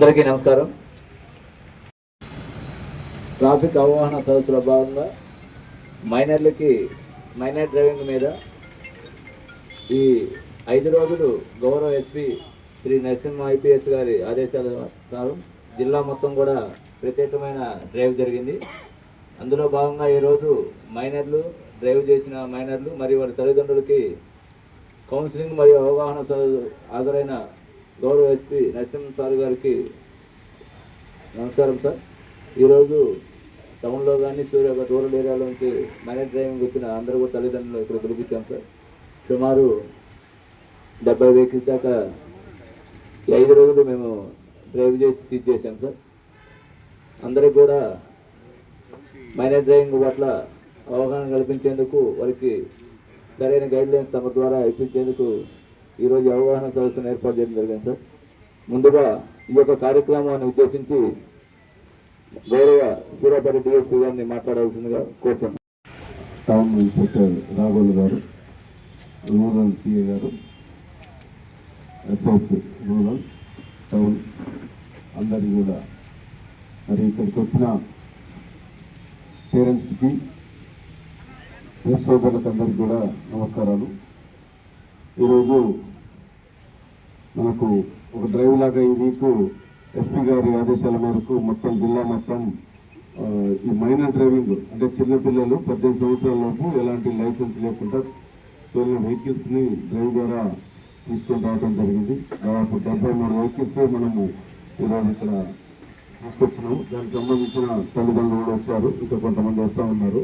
అందరికీ నమస్కారం. ట్రాఫిక్ అవగాహన సదస్సులో భాగంగా మైనర్లకి మైనర్ డ్రైవింగ్ మీద ఈ ఐదు రోజులు గౌరవ ఎస్పీ శ్రీ నరసింహ ఐపీఎస్ గారి ఆదేశాల ప్రకారం జిల్లా మొత్తం కూడా ప్రత్యేకమైన డ్రైవ్ జరిగింది. అందులో భాగంగా ఈరోజు మైనర్లు డ్రైవ్ చేసిన మైనర్లు మరియు వారి తల్లిదండ్రులకి కౌన్సిలింగ్ మరియు అవగాహన సదస్సు హాజరైన గౌరవ ఎస్పీ నరసింహ సార్ గారికి నమస్కారం సార్. ఈరోజు టౌన్లో కానీ సూర్య రూరల్ ఏరియాలో నుంచి మ్యారేజ్ డ్రైవింగ్ వచ్చిన అందరూ కూడా తల్లిదండ్రులు ఇక్కడ పిలిపించాం సార్. సుమారు డెబ్బై వెహికల్స్ దాకా ఐదు రోజులు మేము డ్రైవ్ చేసి సీజ్ చేశాం సార్. అందరికి కూడా మైనర్ డ్రైవింగ్ పట్ల అవగాహన కల్పించేందుకు వారికి సరైన గైడ్ లైన్స్ తమ ద్వారా ఇప్పించేందుకు ఈరోజు అవగాహన సదస్సును ఏర్పాటు చేయడం జరిగింది సార్. ముందుగా ఈ యొక్క కార్యక్రమాన్ని ఉద్దేశించి గౌరవ సూర్యాపేట డిఎస్పీ గారిని మాట్లాడాల్సిందిగా కోరుతున్నాను టౌన్ ఇన్స్పెక్టర్ రాఘవులు గారు రూరల్ సిఏ గారు ఎస్ఎస్ రూరల్ టౌన్ అందరికీ కూడా మరి ఇక్కడికి వచ్చిన పేరెంట్స్కి ప్రెస్ సోదరులకు అందరికీ కూడా నమస్కారాలు. ఈరోజు మనకు ఒక డ్రైవ్ లాగా ఈ వీక్ ఎస్పీ గారి ఆదేశాల మేరకు మొత్తం జిల్లా మొత్తం ఈ మైనర్ డ్రైవింగ్ అంటే చిన్నపిల్లలు పద్దెనిమిది సంవత్సరాల లోపు ఎలాంటి లైసెన్స్ లేకుండా తోలిన వెహికల్స్ని డ్రైవ్ ద్వారా తీసుకొని రావడం జరిగింది. దాదాపు డెబ్బై మూడు వెహికల్స్ మనము ఈరోజు ఇక్కడ తీసుకొచ్చినాము దానికి సంబంధించిన తల్లిదండ్రులు కూడా వచ్చారు. ఇంకా కొంతమంది వస్తూ ఉన్నారు.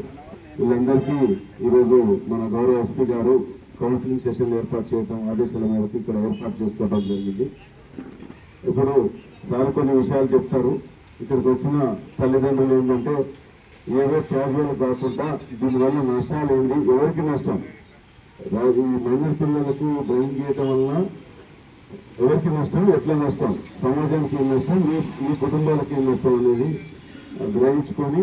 వీళ్ళందరికీ ఈరోజు మన గౌరవ ఎస్పీ గారు కౌన్సిలింగ్ సెషన్ ఏర్పాటు చేయడం ఆదేశాల మేరకు ఇక్కడ ఏర్పాటు చేసుకోవడం జరిగింది. ఇప్పుడు సార్ కొన్ని విషయాలు చెప్తారు. ఇక్కడికి వచ్చిన తల్లిదండ్రులు ఏంటంటే ఏదో క్యాజువల్ కాకుండా దీనివల్ల నష్టాలు ఏంటి? ఎవరికి నష్టం? ఈ మైనర్ పిల్లలకు డ్రైవింగ్ చేయటం వలన ఎవరికి నష్టం? ఎట్లా నష్టం? సమాజానికి ఏం నష్టం? మీ మీ కుటుంబాలకు ఏం నష్టం అనేది గ్రహించుకొని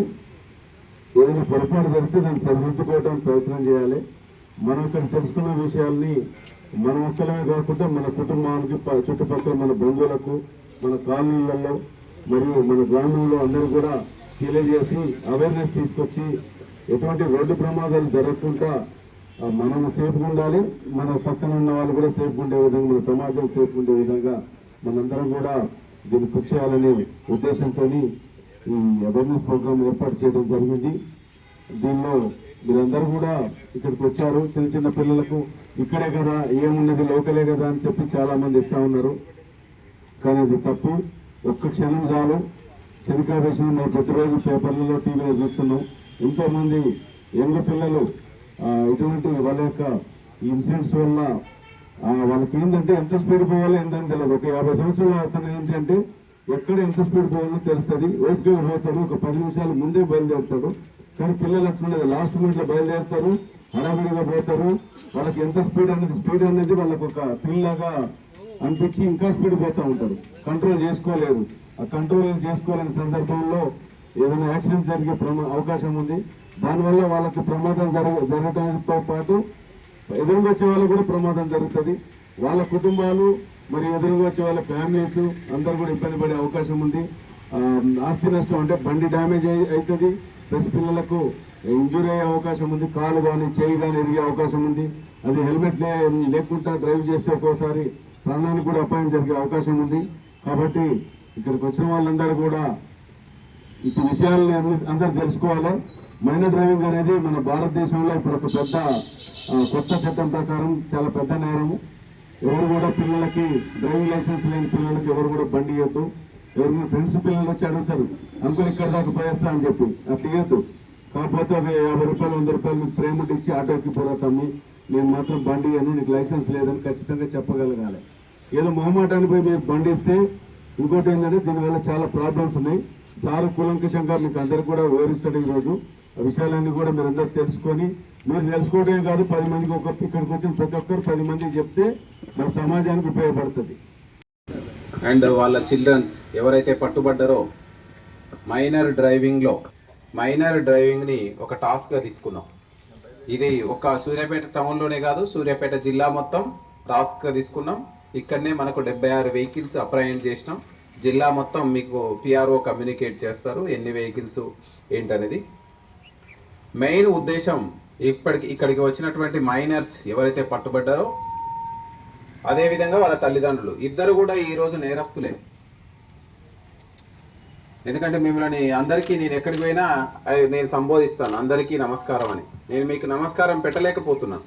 ఏదైనా పొరపాటు జరిగితే దాన్ని సరిదిద్దుకోవడానికి ప్రయత్నం చేయాలి. మనం ఇక్కడ తెలుసుకున్న విషయాల్ని మన ఒక్కలమే కాకుండా మన కుటుంబానికి చుట్టుపక్కల మన బంధువులకు మన కాలనీలలో మరియు మన గ్రామంలో అందరూ కూడా తెలియజేసి అవేర్నెస్ తీసుకొచ్చి ఎటువంటి రోడ్డు ప్రమాదాలు జరగకుండా మనం సేఫ్గా ఉండాలి. మన పక్కన ఉన్న వాళ్ళు కూడా సేఫ్గా ఉండే విధంగా మన సమాజం సేఫ్గా ఉండే విధంగా మనందరం కూడా దీన్ని కృషి చేయాలనే ఉద్దేశంతో ఈ అవేర్నెస్ ప్రోగ్రామ్ ఏర్పాటు చేయడం జరిగింది. దీనిలో మీరందరూ కూడా ఇక్కడికి వచ్చారు. చిన్న చిన్న పిల్లలకు ఇక్కడే కదా ఏమున్నది లోకలే కదా అని చెప్పి చాలామంది ఇస్తూ ఉన్నారు. కానీ అది తప్పు. ఒక్క క్షణం చాలు. చెనికావేశం మేము ప్రతిరోజు పేపర్లలో టీవీలో చూస్తున్నాం. ఎంతోమంది యంగ్ పిల్లలు ఇటువంటి వాళ్ళ యొక్క ఇన్సిడెంట్స్ వల్ల వాళ్ళకి ఏంటంటే ఎంత స్పీడ్ పోవాలో ఏంటని తెలియదు ఒక యాభై సంవత్సరాలు అతను ఏంటంటే ఎక్కడ ఎంత స్పీడ్ పోవాలో తెలుస్తుంది. ఓపిక పోతాడు ఒక పది నిమిషాలు ముందే బయలుదేరుతాడు. కానీ పిల్లలు అట్లుండదు లాస్ట్ మినిట్లో బయలుదేరుతారు హడావిడిగా పోతారు. వాళ్ళకి ఎంత స్పీడ్ అనేది స్పీడ్ అనేది వాళ్ళకు ఒక థ్రిల్ లాగా అనిపించి ఇంకా స్పీడ్ పోతూ ఉంటారు. కంట్రోల్ చేసుకోలేదు. ఆ కంట్రోల్ చేసుకోలేని సందర్భంలో ఏదైనా యాక్సిడెంట్ జరిగే ప్రమా అవకాశం ఉంది. దానివల్ల వాళ్ళకి ప్రమాదం జరగ జరగడంతో పాటు ఎదురుగా వచ్చే వాళ్ళకు కూడా ప్రమాదం జరుగుతుంది. వాళ్ళ కుటుంబాలు మరి ఎదురుగా వచ్చే వాళ్ళ ఫ్యామిలీస్ అందరు కూడా ఇబ్బంది పడే అవకాశం ఉంది. ఆస్తి నష్టం అంటే బండి డ్యామేజ్ అవుతుంది ప్లస్ పిల్లలకు ఇంజురీ అయ్యే అవకాశం ఉంది కాలు కానీ చేయి కానీ ఎరిగే అవకాశం ఉంది. అది హెల్మెట్ లే- లేకుండా డ్రైవ్ చేస్తే ఒక్కోసారి ప్రాణానికి కూడా అపాయం జరిగే అవకాశం ఉంది. కాబట్టి ఇక్కడికి వచ్చిన వాళ్ళందరూ కూడా ఇటు విషయాలని అందరూ తెలుసుకోవాలి. మైనర్ డ్రైవింగ్ అనేది మన భారతదేశంలో ఇప్పుడు ఒక పెద్ద కొత్త చట్టం ప్రకారం చాలా పెద్ద నేరము. ఎవరు కూడా పిల్లలకి డ్రైవింగ్ లైసెన్స్ లేని పిల్లలకి ఎవరు కూడా బండి ఇవ్వద్దు ఎవరు ఫ్రెండ్స్ పిల్లలు వచ్చి అడుగుతారు? అంకుల్ ఇక్కడ దాకా పోయేస్తా అని చెప్పి. అట్లా ఇవ్వద్దు కాకపోతే ఒక యాభై రూపాయలు వంద రూపాయలు మీకు ప్రేమ ఇచ్చి ఆటోకి పోరాతమ్మి నేను మాత్రం బండి అని నీకు లైసెన్స్ లేదని ఖచ్చితంగా చెప్పగలగాలి. ఏదో మొహమాటాన్ని పోయి మీరు బండి ఇస్తే ఇంకోటి ఏంటంటే దీనివల్ల చాలా ప్రాబ్లమ్స్ ఉన్నాయి. సారు కులంకశంకర్ మీకు అందరికి కూడా వివరిస్తాడు ఈరోజు. ఆ విషయాలన్నీ కూడా మీరు అందరు తెలుసుకొని మీరు తెలుసుకోవడమే కాదు పది మందికి ఒక ఇక్కడికి వచ్చిన ప్రతి ఒక్కరు పది మందికి చెప్తే మన సమాజానికి ఉపయోగపడుతుంది. అండ్ వాళ్ళ చిల్డ్రన్స్ ఎవరైతే పట్టుబడ్డారో మైనర్ డ్రైవింగ్లో మైనర్ డ్రైవింగ్ని ఒక టాస్క్గా తీసుకున్నాం. ఇది ఒక సూర్యాపేట టౌన్లోనే కాదు సూర్యాపేట జిల్లా మొత్తం టాస్క్గా తీసుకున్నాం. ఇక్కడనే మనకు డెబ్బై ఆరు వెహికల్స్ అప్రయాణ్ చేసినాం. జిల్లా మొత్తం మీకు పిఆర్ఓ కమ్యూనికేట్ చేస్తారు ఎన్ని వెహికల్స్ ఏంటనేది. మెయిన్ ఉద్దేశం ఇప్పటికి ఇక్కడికి వచ్చినటువంటి మైనర్స్ ఎవరైతే పట్టుబడ్డారో అదేవిధంగా వాళ్ళ తల్లిదండ్రులు. ఇద్దరు కూడా ఈరోజు నేరస్తులే. ఎందుకంటే మిమ్మల్ని అందరికీ నేను ఎక్కడికి పోయినా నేను సంబోధిస్తాను. అందరికీ నమస్కారం అని. నేను మీకు నమస్కారం పెట్టలేకపోతున్నాను.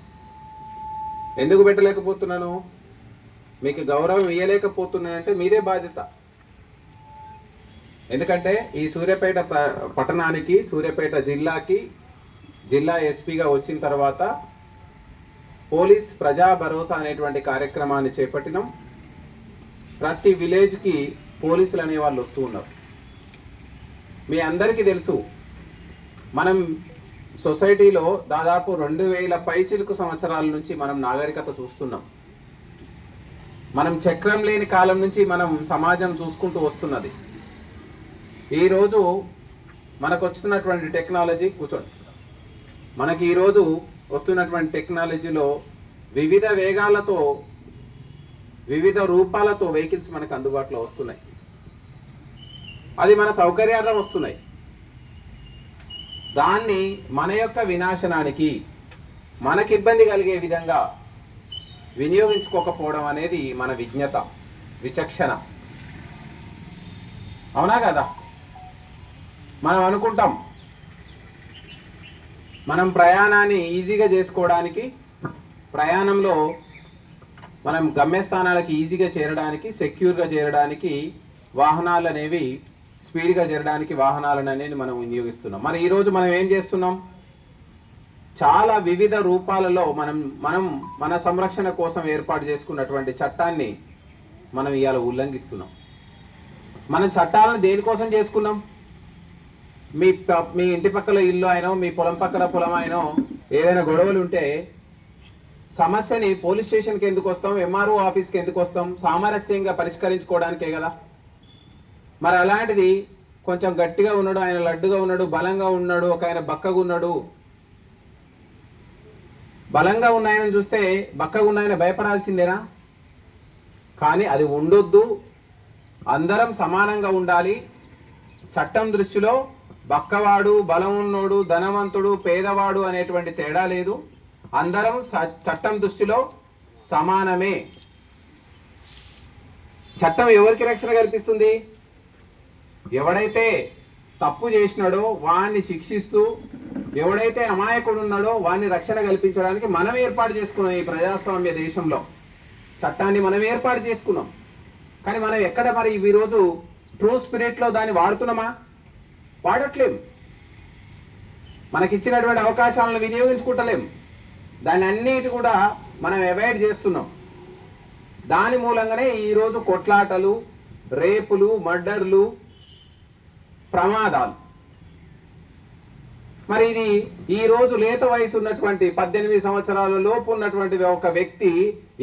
ఎందుకు పెట్టలేకపోతున్నాను? మీకు గౌరవం ఇవ్వలేకపోతున్నానంటే మీదే బాధ్యత. ఎందుకంటే ఈ సూర్యాపేట పట్టణానికి సూర్యాపేట జిల్లాకి జిల్లా ఎస్పీగా వచ్చిన తర్వాత పోలీస్ ప్రజా భరోసా అనేటువంటి కార్యక్రమాన్ని చేపట్టినాం. ప్రతి విలేజ్కి పోలీసులు అనే వాళ్ళు వస్తూ ఉన్నారు. మీ అందరికీ తెలుసు మనం సొసైటీలో దాదాపు రెండు వేల పైచిలుకు సంవత్సరాల నుంచి మనం నాగరికత చూస్తున్నాం. మనం చక్రం లేని కాలం నుంచి మనం సమాజం చూసుకుంటూ వస్తున్నది. ఈరోజు మనకు వస్తున్నటువంటి టెక్నాలజీ కూర్చోండి. మనకి ఈరోజు వస్తున్నటువంటి టెక్నాలజీలో వివిధ వేగాలతో వివిధ రూపాలతో వెహికల్స్ మనకు అందుబాటులో వస్తున్నాయి. అది మన సౌకర్యార్థం వస్తున్నాయి. దాన్ని మన యొక్క వినాశనానికి మనకి ఇబ్బంది కలిగే విధంగా వినియోగించుకోకపోవడం అనేది మన విజ్ఞత విచక్షణ. అవునా కదా? మనం అనుకుంటాం మనం ప్రయాణాన్ని ఈజీగా చేసుకోవడానికి ప్రయాణంలో మనం గమ్యస్థానాలకి ఈజీగా చేరడానికి సెక్యూర్గా చేరడానికి వాహనాలు అనేవి స్పీడ్గా చేరడానికి వాహనాలను అనేది మనం వినియోగిస్తున్నాం. మరి ఈరోజు మనం ఏం చేస్తున్నాం? చాలా వివిధ రూపాలలో మనం మనం మన సంరక్షణ కోసం ఏర్పాటు చేసుకున్నటువంటి చట్టాన్ని మనం ఇవాళ ఉల్లంఘిస్తున్నాం. మనం చట్టాలను దేనికోసం చేసుకున్నాం? మీ మీ ఇంటి పక్కల ఇల్లు అయినో మీ పొలం పక్కన పొలం అయినో ఏదైనా గొడవలు ఉంటే సమస్యని పోలీస్ స్టేషన్కి ఎందుకు వస్తాం? ఎంఆర్ఓ ఆఫీస్కి ఎందుకు వస్తాం? సామరస్యంగా పరిష్కరించుకోవడానికే కదా. మరి అలాంటిది కొంచెం గట్టిగా ఉన్నాడు ఆయన లడ్డుగా ఉన్నాడు బలంగా ఉన్నాడు ఒక ఆయన బక్కగా ఉన్నాడు. బలంగా ఉన్న ఆయన చూస్తే బక్కగా ఉన్న ఆయన భయపడాల్సిందేనా? కానీ అది ఉండొద్దు. అందరం సమానంగా ఉండాలి. చట్టం దృష్టిలో బక్కవాడు బలం ఉన్నోడు ధనవంతుడు పేదవాడు అనేటువంటి తేడా లేదు. అందరం స- చట్టం దృష్టిలో సమానమే. చట్టం ఎవరికి రక్షణ కల్పిస్తుంది? ఎవడైతే తప్పు చేసినాడో వాణ్ణి శిక్షిస్తూ ఎవడైతే అమాయకుడు ఉన్నాడో వాణ్ణి రక్షణ కల్పించడానికి మనం ఏర్పాటు చేసుకున్నాం ఈ ప్రజాస్వామ్య దేశంలో. చట్టాన్ని మనం ఏర్పాటు చేసుకున్నాం. కానీ మనం ఎక్కడ మరి ఈరోజు ట్రూ స్పిరిట్లో దాన్ని వాడుతున్నామా? వాడట్లేము మనకిచ్చినటువంటి అవకాశాలను వినియోగించుకుంటలేం. దాన్ని అన్నిటి కూడా మనం అవాయిడ్ చేస్తున్నాం. దాని మూలంగానే ఈరోజు కొట్లాటలు రేపులు మర్డర్లు ప్రమాదాలు. మరి ఇది ఈరోజు లేత వయసు ఉన్నటువంటి పద్దెనిమిది సంవత్సరాల లోపు ఉన్నటువంటి ఒక వ్యక్తి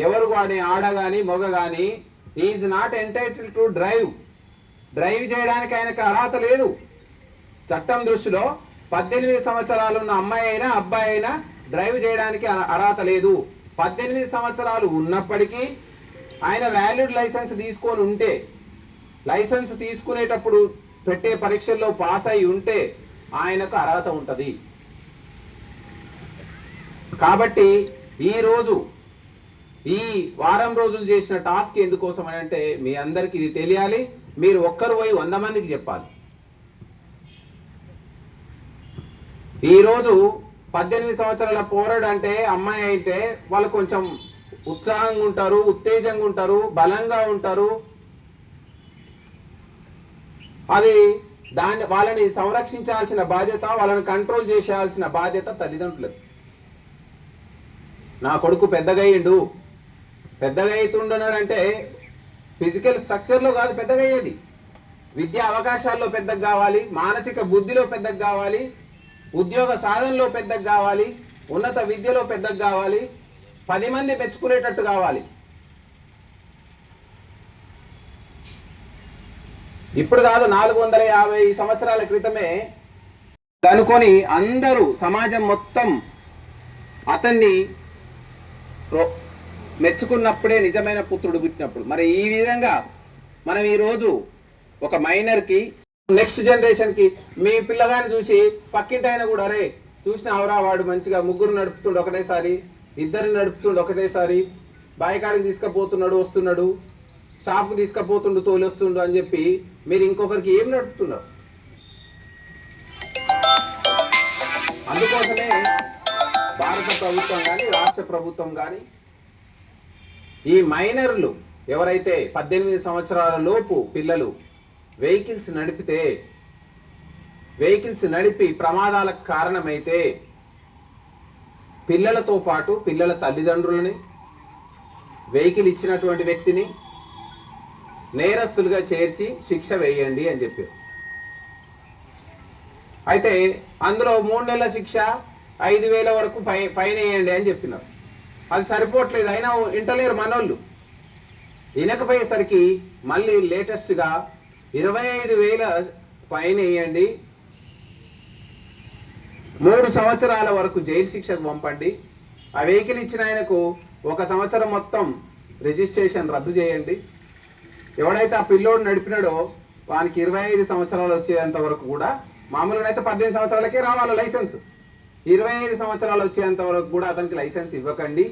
ఎవరు వాడే ఆడ కానీ మొగ కానీ is not entitle to drive drive చేయడానికి ఆయనకు అర్హత లేదు. చట్టం దృష్టిలో పద్దెనిమిది సంవత్సరాలు ఉన్న అమ్మాయి అయినా అబ్బాయి అయినా డ్రైవ్ చేయడానికి అర్హత లేదు. పద్దెనిమిది సంవత్సరాలు ఉన్నప్పటికీ ఆయన వ్యాలిడ్ లైసెన్స్ తీసుకొని ఉంటే లైసెన్స్ తీసుకునేటప్పుడు పెట్టే పరీక్షల్లో పాస్ అయి ఉంటే ఆయనకు అర్హత ఉంటుంది. కాబట్టి ఈ రోజు ఈ వారం రోజులు చేసిన టాస్క్ ఎందుకోసం అని అంటే మీ అందరికి ఇది తెలియాలి. మీరు ఒక్కరు పోయి వంద మందికి చెప్పాలి. ఈరోజు పద్దెనిమిది సంవత్సరాల పోరాడు అంటే అమ్మాయి అయితే వాళ్ళు కొంచెం ఉత్సాహంగా ఉంటారు ఉత్తేజంగా ఉంటారు బలంగా ఉంటారు. అది దాన్ని వాళ్ళని సంరక్షించాల్సిన బాధ్యత వాళ్ళని కంట్రోల్ చేసేయాల్సిన బాధ్యత తల్లిదండ్రులది. నా కొడుకు పెద్దగా అయ్యిండు పెద్దగా అవుతుండనంటే ఫిజికల్ స్ట్రక్చర్లో కాదు పెద్దగా అయ్యేది విద్యా అవకాశాల్లో పెద్దగా కావాలి మానసిక బుద్ధిలో పెద్దగా కావాలి ఉద్యోగ సాధనలో పెద్దగా కావాలి ఉన్నత విద్యలో పెద్దగా కావాలి పది మంది మెచ్చుకునేటట్టు కావాలి. ఇప్పుడు కాదు నాలుగు వందల యాభై సంవత్సరాల క్రితమే కనుకొని అందరూ సమాజం మొత్తం అతన్ని రో- మెచ్చుకున్నప్పుడే నిజమైన పుత్రుడు పుట్టినప్పుడు. మరి ఈ విధంగా మనం ఈరోజు ఒక మైనర్కి నెక్స్ట్ జనరేషన్కి మీ పిల్లగాని చూసి పక్కింటి ఆయన కూడా అరే చూసిన అవరా వాడు మంచిగా ముగ్గురు నడుపుతుండు ఒకటేసారి ఇద్దరు నడుపుతుండు ఒకటేసారి బాయికాడికి తీసుకుపోతున్నాడు వస్తున్నాడు షాప్కి తీసుకుపోతుండు తోలొస్తుండు అని చెప్పి మీరు ఇంకొకరికి ఏం నడుపుతున్నారు? అందుకోసమే భారత ప్రభుత్వం కానీ రాష్ట్ర ప్రభుత్వం కానీ ఈ మైనర్లు ఎవరైతే పద్దెనిమిది సంవత్సరాల లోపు పిల్లలు వెహికల్స్ నడిపితే వెహికల్స్ నడిపి ప్రమాదాలకు కారణమైతే పిల్లలతో పాటు పిల్లల తల్లిదండ్రులని వెహికల్ ఇచ్చినటువంటి వ్యక్తిని నేరస్తులుగా చేర్చి శిక్ష వేయండి అని చెప్పారు. అయితే అందులో మూడు నెలల శిక్ష ఐదు వేల వరకు ఫై ఫైన్ వేయండి అని చెప్పినారు. అది సరిపోవట్లేదు. అయినా ఇంటలేరు మనోళ్ళు. వినకపోయేసరికి మళ్ళీ లేటెస్ట్గా ఇరవై ఐదు వేల ఫైన్ వేయండి మూడు సంవత్సరాల వరకు జైలు శిక్షకు పంపండి. ఆ వెహికల్ ఇచ్చిన ఆయనకు ఒక సంవత్సరం మొత్తం రిజిస్ట్రేషన్ రద్దు చేయండి. ఎవడైతే ఆ పిల్లోడు నడిపినాడో వానికి ఇరవై ఐదు సంవత్సరాలు వచ్చేంత వరకు కూడా మామూలుగా అయితే పద్దెనిమిది సంవత్సరాలకే రావాలి లైసెన్స్. ఇరవై ఐదు సంవత్సరాలు వచ్చేంత వరకు కూడా అతనికి లైసెన్స్ ఇవ్వకండి.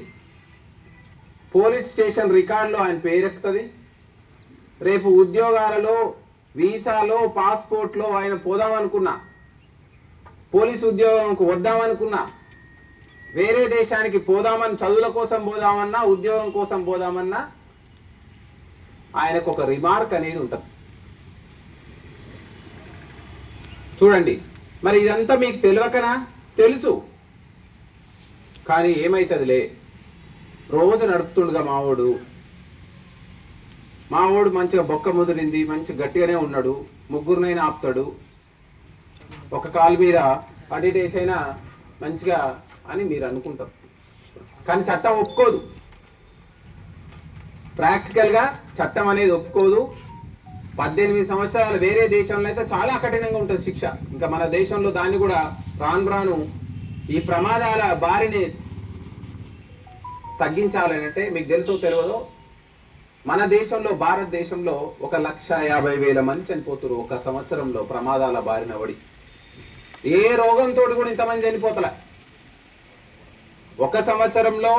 పోలీస్ స్టేషన్ రికార్డులో ఆయన పేరెక్కుతుంది. రేపు ఉద్యోగాలలో వీసాలో పాస్పోర్ట్లో ఆయన పోదామనుకున్నా. పోలీస్ ఉద్యోగంకు వద్దామనుకున్నా. వేరే దేశానికి పోదామని చదువుల కోసం పోదామన్నా ఉద్యోగం కోసం పోదామన్నా ఆయనకు ఒక రిమార్క్ అనేది ఉంటుంది. చూడండి మరి ఇదంతా మీకు తెలియకనా? తెలుసు. కానీ ఏమైతుందిలే? రోజు నడుపుతుండగా మావోడు. మావోడు మంచిగా బొక్క ముదిరింది మంచి గట్టిగానే ఉన్నాడు ముగ్గురునైనా ఆపుతాడు. ఒక కాలు మీద అడిటేసైనా మంచిగా అని మీరు అనుకుంటారు. కానీ చట్టం ఒప్పుకోదు. ప్రాక్టికల్గా చట్టం అనేది ఒప్పుకోదు. పద్దెనిమిది సంవత్సరాలు వేరే దేశంలో అయితే చాలా కఠినంగా ఉంటుంది శిక్ష. ఇంకా మన దేశంలో దాన్ని కూడా రాను రాను ఈ ప్రమాదాల బారిని తగ్గించాలని అంటే మీకు తెలుసో తెలియదో మన దేశంలో భారతదేశంలో ఒక లక్ష యాభై వేల మంది చనిపోతున్నారు ఒక సంవత్సరంలో ప్రమాదాల బారిన పడి. ఏ రోగంతో కూడా ఇంతమంది చనిపోతలే. ఒక సంవత్సరంలో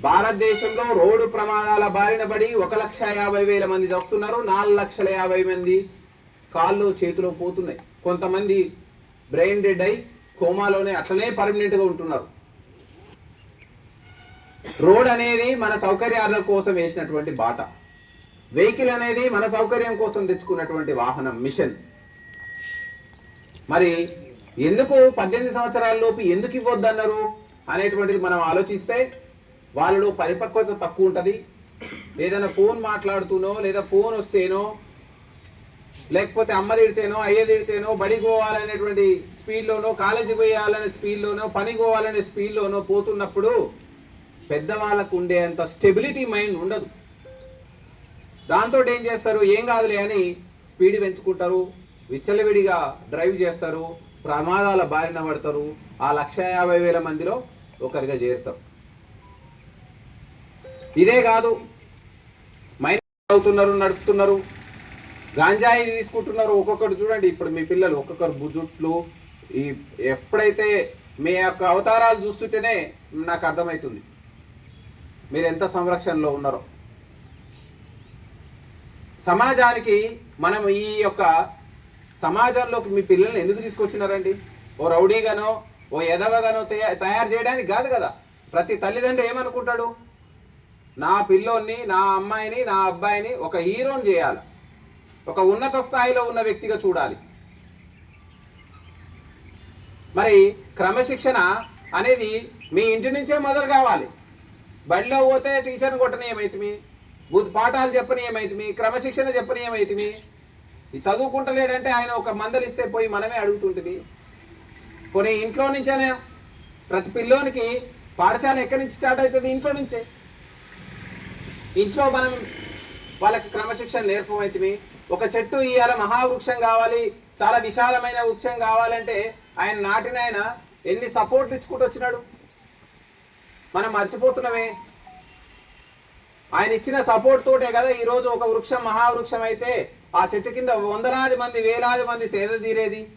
భారతదేశంలో రోడ్డు ప్రమాదాల బారిన పడి ఒక లక్ష యాభై వేల మంది చస్తున్నారు. నాలుగు లక్షల యాభై మంది కాళ్ళు చేతిలో పోతున్నాయి. కొంతమంది బ్రెయిన్ డెడ్ అయి కోమాలోనే అట్లనే పర్మనెంట్గా ఉంటున్నారు. రోడ్ అనేది మన సౌకర్యార్థం కోసం వేసినటువంటి బాట. వెహికల్ అనేది మన సౌకర్యం కోసం తెచ్చుకున్నటువంటి వాహనం మిషన్. మరి ఎందుకు పద్దెనిమిది సంవత్సరాలలోపు ఎందుకు ఎందుకు ఇవ్వద్దన్నారు అనేటువంటిది మనం ఆలోచిస్తే వాళ్ళలో పరిపక్వత తక్కువ ఉంటుంది. ఏదైనా ఫోన్ మాట్లాడుతూనో లేదా ఫోన్ వస్తేనో లేకపోతే అమ్మ తిడితేనో అయ్య తిడితేనో బడికి పోవాలనేటువంటి స్పీడ్లోనో కాలేజీకి పోయాలనే స్పీడ్లోనో పని పోవాలనే స్పీడ్లోనో పోతున్నప్పుడు పెద్దవాళ్ళకు ఉండేంత స్టెబిలిటీ మైండ్ ఉండదు. దాంతో ఏం చేస్తారు? ఏం కాదులే అని స్పీడ్ పెంచుకుంటారు విచ్చలవిడిగా డ్రైవ్ చేస్తారు ప్రమాదాల బారిన పడతారు ఆ లక్ష యాభై వేల మందిలో ఒకరిగా చేరుతారు. ఇదే కాదు మైనర్ అవుతున్నారు నడుపుతున్నారు గాంజాయి తీసుకుంటున్నారు ఒక్కొక్కరు చూడండి. ఇప్పుడు మీ పిల్లలు ఒక్కొక్కరు బుజుట్లు ఈ ఎప్పుడైతే మీ యొక్క అవతారాలు చూస్తుంటేనే నాకు అర్థమవుతుంది. మీరు ఎంత సంరక్షణలో ఉన్నారో. సమాజానికి మనం ఈ యొక్క సమాజంలోకి మీ పిల్లల్ని ఎందుకు తీసుకొచ్చినారండి? ఓ రౌడీగానో ఓ ఎదవగానో తయారు చేయడానికి కాదు కదా. ప్రతి తల్లిదండ్రులు ఏమనుకుంటాడు? నా పిల్లోని నా అమ్మాయిని నా అబ్బాయిని ఒక హీరోని చేయాలి. ఒక ఉన్నత స్థాయిలో ఉన్న వ్యక్తిగా చూడాలి. మరి క్రమశిక్షణ అనేది మీ ఇంటి నుంచే మొదలు కావాలి. బడిలో పోతే టీచర్ని కొట్టనీయమైతుంది బుద్ధి పాఠాలు చెప్పనీయమైతుంది క్రమశిక్షణ చెప్పనీయమైతుంది ఈ చదువుకుంటలేడంటే ఆయన ఒక మందలిస్తే పోయి మనమే అడుగుతుంటుంది కొన్ని ఇంట్లో నుంచేనే ప్రతి పిల్లోనికి పాఠశాల ఎక్కడి నుంచి స్టార్ట్ అవుతుంది? ఇంట్లో నుంచే. ఇంట్లో మనం వాళ్ళకి క్రమశిక్షణ నేర్పమైతుంది ఒక చెట్టు ఇవాళ మహావృక్షం కావాలి చాలా విశాలమైన వృక్షం కావాలంటే ఆయన నాటిన ఆయన ఎన్ని సపోర్ట్లు ఇచ్చుకుంటూ వచ్చినాడు? మనం మర్చిపోతున్నామే. ఆయన ఇచ్చిన సపోర్ట్ తోటే కదా ఈరోజు ఒక వృక్షం మహావృక్షం అయితే ఆ చెట్టు కింద వందలాది మంది వేలాది మంది సేద తీరేది.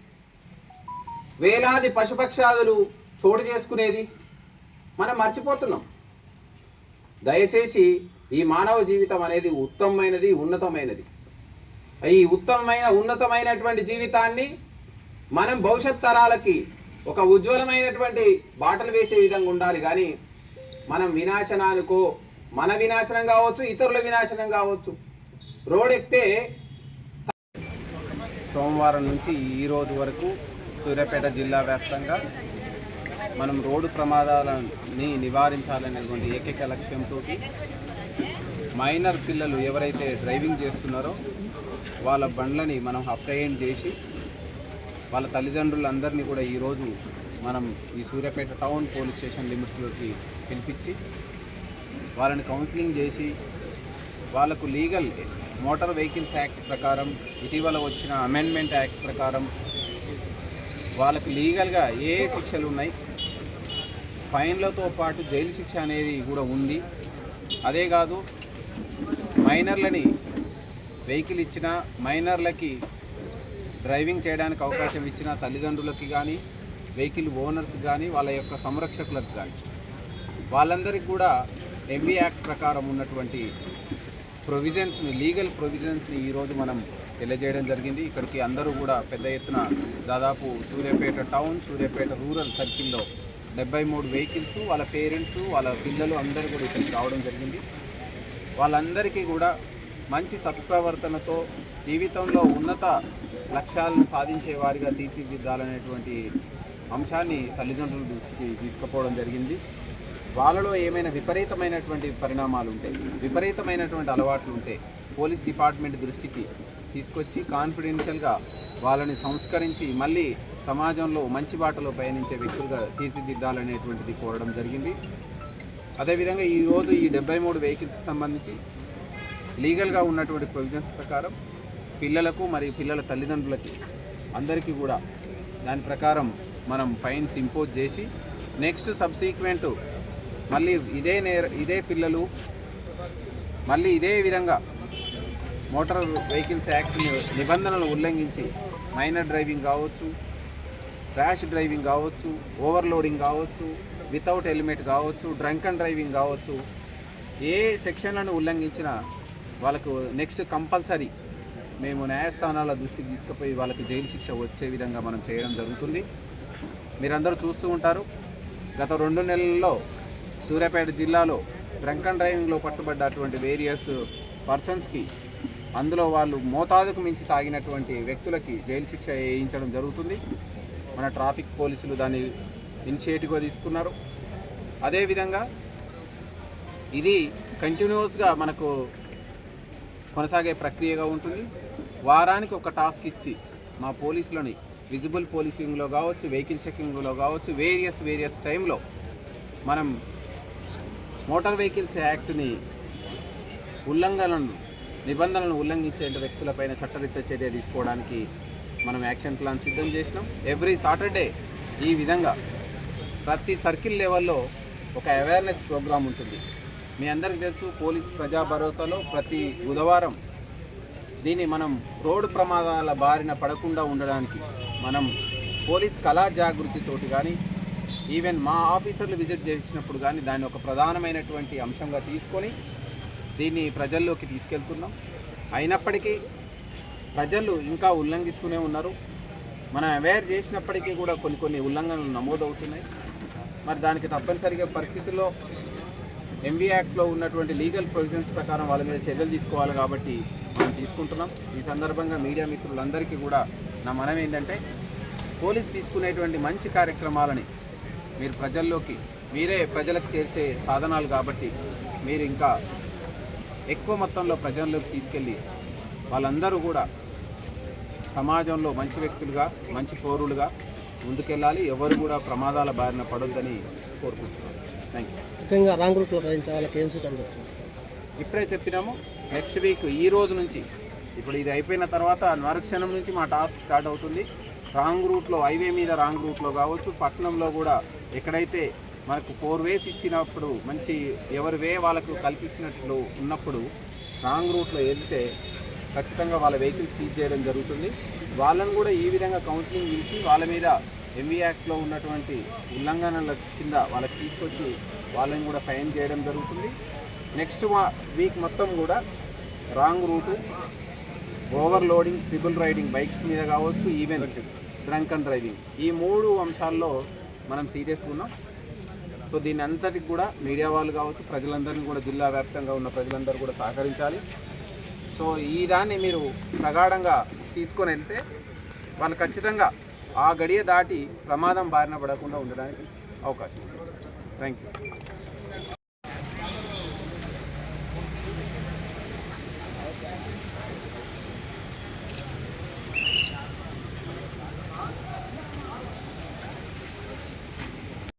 వేలాది పశుపక్షాదులు చోటు చేసుకునేది. మనం మర్చిపోతున్నాం. దయచేసి ఈ మానవ జీవితం అనేది ఉత్తమమైనది ఉన్నతమైనది. ఈ ఉత్తమమైన ఉన్నతమైనటువంటి జీవితాన్ని మనం భవిష్యత్ తరాలకి ఒక ఉజ్వలమైనటువంటి బాటలు వేసే విధంగా ఉండాలి. కానీ మనం వినాశనానికో మన వినాశనం కావచ్చు ఇతరుల వినాశనం కావచ్చు. రోడ్ ఎక్కితే సోమవారం నుంచి ఈ రోజు వరకు సూర్యాపేట జిల్లా వ్యాప్తంగా మనం రోడ్డు ప్రమాదాలని నివారించాలనేటువంటి ఏకైక లక్ష్యంతో మైనర్ పిల్లలు ఎవరైతే డ్రైవింగ్ చేస్తున్నారో వాళ్ళ బండ్లని మనం అప్రయెంట్ చేసి వాళ్ళ తల్లిదండ్రులందరినీ కూడా ఈరోజు మనం ఈ సూర్యాపేట టౌన్ పోలీస్ స్టేషన్ లిమిట్స్లోకి పిలిపించి వాళ్ళని కౌన్సిలింగ్ చేసి వాళ్ళకు లీగల్ మోటార్ వెహికల్స్ యాక్ట్ ప్రకారం ఇటీవల వచ్చిన అమెండ్మెంట్ యాక్ట్ ప్రకారం వాళ్ళకు లీగల్గా ఏ శిక్షలు ఉన్నాయి ఫైన్లతో పాటు జైలు శిక్ష అనేది కూడా ఉంది. అదే కాదు మైనర్లని వెహికల్ ఇచ్చిన మైనర్లకి డ్రైవింగ్ చేయడానికి అవకాశం ఇచ్చిన తల్లిదండ్రులకి కానీ వెహికల్ ఓనర్స్ కానీ వాళ్ళ యొక్క సంరక్షకులకు కానీ. వాళ్ళందరికీ కూడా ఎంబీ యాక్ట్ ప్రకారం ఉన్నటువంటి ప్రొవిజన్స్ని లీగల్ ప్రొవిజన్స్ని ఈరోజు మనం తెలియజేయడం జరిగింది. ఇక్కడికి అందరూ కూడా పెద్ద ఎత్తున దాదాపు సూర్యాపేట టౌన్ సూర్యాపేట రూరల్ సర్కిల్లో డెబ్బై మూడు వెహికల్స్ వాళ్ళ పేరెంట్స్ వాళ్ళ పిల్లలు అందరూ కూడా ఇక్కడికి రావడం జరిగింది. వాళ్ళందరికీ కూడా మంచి సత్ప్రవర్తనతో జీవితంలో ఉన్నత లక్ష్యాలను సాధించే వారిగా తీర్చిదిద్దాలనేటువంటి అంశాన్ని తల్లిదండ్రుల దృష్టికి తీసుకుపోవడం జరిగింది. వాళ్ళలో ఏమైనా విపరీతమైనటువంటి పరిణామాలు ఉంటే విపరీతమైనటువంటి అలవాట్లు ఉంటే పోలీస్ డిపార్ట్మెంట్ దృష్టికి తీసుకొచ్చి కాన్ఫిడెన్షియల్గా వాళ్ళని సంస్కరించి మళ్ళీ సమాజంలో మంచి బాటలో పయనించే వ్యక్తులుగా తీర్చిదిద్దాలనేటువంటిది కోరడం జరిగింది. అదేవిధంగా ఈరోజు ఈ డెబ్బై మూడు వెహికల్స్కి సంబంధించి లీగల్గా ఉన్నటువంటి ప్రొవిజన్స్ ప్రకారం పిల్లలకు మరియు పిల్లల తల్లిదండ్రులకి అందరికీ కూడా దాని ప్రకారం మనం ఫైన్స్ ఇంపోజ్ చేసి నెక్స్ట్ సబ్సీక్వెంట్ మళ్ళీ ఇదే నేర ఇదే పిల్లలు మళ్ళీ ఇదే విధంగా మోటార్ వెహికల్స్ యాక్ట్ నిబంధనలు ఉల్లంఘించి మైనర్ డ్రైవింగ్ కావచ్చు ర్యాష్ డ్రైవింగ్ కావచ్చు ఓవర్లోడింగ్ కావచ్చు వితౌట్ హెల్మెట్ కావచ్చు డ్రంక్ అండ్ డ్రైవింగ్ కావచ్చు ఏ సెక్షన్లను ఉల్లంఘించినా వాళ్ళకు నెక్స్ట్ కంపల్సరీ మేము న్యాయస్థానాల దృష్టికి తీసుకుపోయి వాళ్ళకి జైలు శిక్ష వచ్చే విధంగా మనం చేయడం జరుగుతుంది. మీరందరూ చూస్తూ ఉంటారు. గత రెండు నెలల్లో సూర్యాపేట జిల్లాలో డ్రంక్ అండ్ డ్రైవింగ్లో పట్టుబడ్డటువంటి వేరియస్ పర్సన్స్కి అందులో వాళ్ళు మోతాదుకు మించి తాగినటువంటి వ్యక్తులకి జైలు శిక్ష వేయించడం జరుగుతుంది. మన ట్రాఫిక్ పోలీసులు దాన్ని ఇనిషియేటివ్గా తీసుకున్నారు. అదేవిధంగా ఇది కంటిన్యూస్గా మనకు కొనసాగే ప్రక్రియగా ఉంటుంది. వారానికి ఒక టాస్క్ ఇచ్చి మా పోలీసులని విజిబుల్ పోలీసింగ్లో కావచ్చు వెహికల్ చెకింగ్లో కావచ్చు వేరియస్ వేరియస్ టైంలో మనం మోటార్ వెహికల్స్ యాక్ట్ని ఉల్లంఘనలను నిబంధనలను ఉల్లంఘించే వ్యక్తులపైన చట్టరీత్యా చర్య తీసుకోవడానికి మనం యాక్షన్ ప్లాన్ సిద్ధం చేసినాం. ఎవ్రీ సాటర్డే ఈ విధంగా ప్రతి సర్కిల్ లెవెల్లో ఒక అవేర్నెస్ ప్రోగ్రాం ఉంటుంది. మీ అందరికీ తెలుసు పోలీస్ ప్రజా భరోసాలో ప్రతి బుధవారం దీన్ని మనం రోడ్డు ప్రమాదాల బారిన పడకుండా ఉండడానికి మనం పోలీస్ కళా జాగృతితోటి కానీ ఈవెన్ మా ఆఫీసర్లు విజిట్ చేసినప్పుడు కానీ దాన్ని ఒక ప్రధానమైనటువంటి అంశంగా తీసుకొని దీన్ని ప్రజల్లోకి తీసుకెళ్తున్నాం. అయినప్పటికీ ప్రజలు ఇంకా ఉల్లంఘిస్తూనే ఉన్నారు. మనం అవేర్ చేసినప్పటికీ కూడా కొన్ని కొన్ని ఉల్లంఘనలు నమోదవుతున్నాయి. మరి దానికి తప్పనిసరిగా పరిస్థితుల్లో ఎంవీ యాక్ట్లో ఉన్నటువంటి లీగల్ ప్రొవిజన్స్ ప్రకారం వాళ్ళ మీద చర్యలు తీసుకోవాలి కాబట్టి మనం తీసుకుంటున్నాం. ఈ సందర్భంగా మీడియా మిత్రులందరికీ కూడా నా మనం ఏంటంటే పోలీస్ తీసుకునేటువంటి మంచి కార్యక్రమాలని మీరు ప్రజల్లోకి మీరే ప్రజలకు చేర్చే సాధనాలు కాబట్టి మీరు ఇంకా ఎక్కువ మొత్తంలో ప్రజల్లోకి తీసుకెళ్ళి వాళ్ళందరూ కూడా సమాజంలో మంచి వ్యక్తులుగా మంచి పౌరులుగా ముందుకెళ్ళాలి. ఎవరు కూడా ప్రమాదాల బారిన పడొద్దని కోరుకుంటున్నాను థ్యాంక్ యూ ముఖ్యంగా రాంగ్ రూట్లో ప్రయాణించే వాళ్ళకి ఏం సూచన చేస్తున్నారు సార్? ఇప్పుడే చెప్పినాము నెక్స్ట్ వీక్ ఈ రోజు నుంచి ఇప్పుడు ఇది అయిపోయిన తర్వాత మరుక్షణం నుంచి మా టాస్క్ స్టార్ట్ అవుతుంది. రాంగ్ రూట్లో హైవే మీద రాంగ్ రూట్లో కావచ్చు పట్టణంలో కూడా ఎక్కడైతే మనకు ఫోర్ వేస్ ఇచ్చినప్పుడు మంచి ఎవరి వే వాళ్ళకు కల్పించినట్లు ఉన్నప్పుడు రాంగ్ రూట్లో వెళ్తే ఖచ్చితంగా వాళ్ళ వెహికల్ సీజ్ చేయడం జరుగుతుంది. వాళ్ళని కూడా ఈ విధంగా కౌన్సిలింగ్ ఇచ్చి వాళ్ళ మీద ఎంవీ యాక్ట్లో ఉన్నటువంటి ఉల్లంఘనల కింద వాళ్ళకి తీసుకొచ్చి వాళ్ళని కూడా ఫైన్ చేయడం జరుగుతుంది. నెక్స్ట్ మా వీక్ మొత్తం కూడా wrong route overloading triple riding bikes మీద కావచ్చు ఈవెన్ డ్రంక్ అండ్ డ్రైవింగ్ ఈ మూడు అంశాల్లో మనం సీరియస్గా ఉన్నాం. సో దీని అంతటికి కూడా మీడియా వాళ్ళు కావచ్చు ప్రజలందరినీ కూడా జిల్లా వ్యాప్తంగా ఉన్న ప్రజలందరూ కూడా సహకరించాలి. సో ఈ దాన్ని మీరు ప్రగాఢంగా తీసుకొని వెళ్తే వాళ్ళు ఖచ్చితంగా ఆ గడియ దాటి ప్రమాదం బారిన పడకుండా ఉండడానికి అవకాశం ఉంది. Thank you